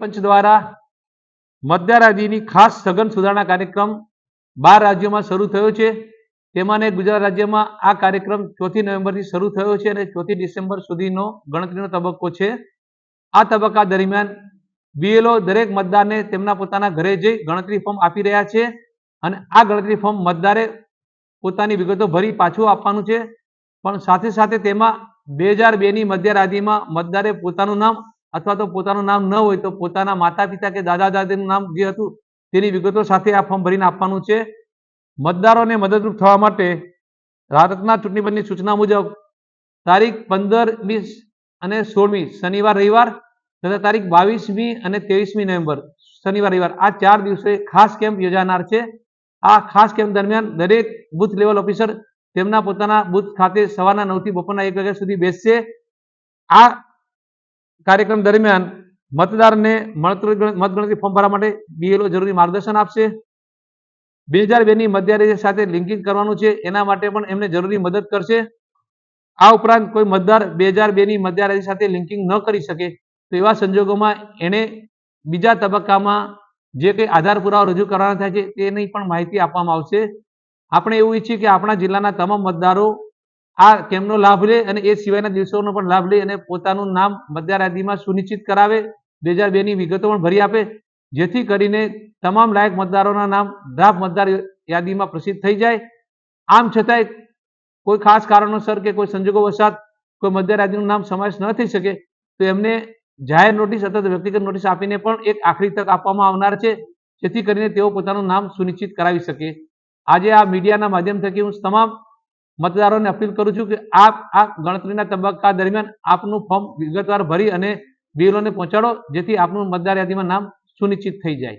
પંચ દ્વારા મતદાર યાદીની ખાસ સઘન સુધારણા કાર્યક્રમ બાર રાજ્યોમાં શરૂ થયો છે. તેમાં ગુજરાત રાજ્યમાં આ કાર્યક્રમ ચોથી નવેમ્બરથી શરૂ થયો છે અને ચોથી ડિસેમ્બર સુધીનો ગણતરીનો તબક્કો છે. આ તબક્કા દરમિયાન બીએલઓ દરેક મતદારને તેમના પોતાના ઘરે જઈ ગણતરી ફોર્મ આપી રહ્યા છે અને આ ગણતરી ફોર્મ મતદારે પોતાની વિગતો ભરી પાછું આપવાનું છે. પણ સાથે સાથે તેમાં બે હજાર બેની મધ્ય યાદીમાં મતદારે પોતાનું નામ અથવા તો પોતાનું નામ ન હોય તો પોતાના માતા પિતા કે દાદા દાદીનું નામ જે હતું, તેની વિગતો સાથે આ ફોર્મ ભરીને આપવાનું છે. મતદારોને મદદરૂપ થવા માટે ભારતના ચૂંટણી પંચની સૂચના મુજબ તારીખ પંદર વીસ અને સોળમી શનિવાર, રવિવાર તથા તારીખ બાવીસમી અને ત્રેવીસમી નવેમ્બર શનિવાર, રવિવાર આ ચાર દિવસે ખાસ કેમ્પ યોજાનાર છે. આ ખાસ કેમ્પ દરમિયાન દરેક બુથ લેવલ ઓફિસર તેમના પોતાના બુથ ખાતે સવારના નવથી બપોરના એક વાગ્યા સુધી બેસશે. આ કાર્યક્રમ દરમિયાન મતદારને મતગણ- મતગણતરી ફોર્મ ભરવા માટે બીએલઓ જરૂરી માર્ગદર્શન આપશે. બે હજાર બેની મતદારી સાથે લિંકિંગ કરવાનું છે, એના માટે પણ એમને જરૂરી મદદ કરશે. આ ઉપરાંત કોઈ મતદાર બે હજાર બેની મતદારી સાથે લિંકિંગ ન કરી શકે, તો એવા સંજોગોમાં એણે બીજા તબક્કામાં જે કંઈ આધાર પુરાવા રજૂ કરવાના થાય છે, તેની પણ માહિતી આપવામાં આવશે. આપણે એવું ઈચ્છીએ કે આપણા જિલ્લાના તમામ મતદારો આ કેમ્પનો લાભ લે અને એ સિવાયના દિવસોનો પણ લાભ લે અને પોતાનું નામ મતદાર સુનિશ્ચિત કરાવે. બે હજાર બેની વિગતો પણ ભરી આપે. જેથી કરીને તમામ લાયક મતદારોના નામ ડ્રાફ્ટ મતદાર યાદીમાં પ્રસિદ્ધ થઈ જાય. આમ છતાંય કોઈ ખાસ કારણોસર કે કોઈ સંજોગો વસાત કોઈ મતદાર યાદીનું નામ સમાવેશ ન થઈ શકે, તો એમને જાહેર નોટિસ અથવા વ્યક્તિગત નોટિસ આપીને પણ એક આખરી તક આપવામાં આવનાર છે. જેથી કરીને તેઓ પોતાનું નામ સુનિશ્ચિત કરાવી શકે. આજે આ મીડિયાના માધ્યમ થકી હું તમામ મતદારોને અપીલ કરું છું કે આપ આ ગણતરીના તબક્કા દરમિયાન આપનું ફોર્મ વિગતવાર ભરી અને બીએલઓને પહોંચાડો, જેથી આપનું મતદાર યાદીમાં નામ સુનિશ્ચિત થઈ જાય.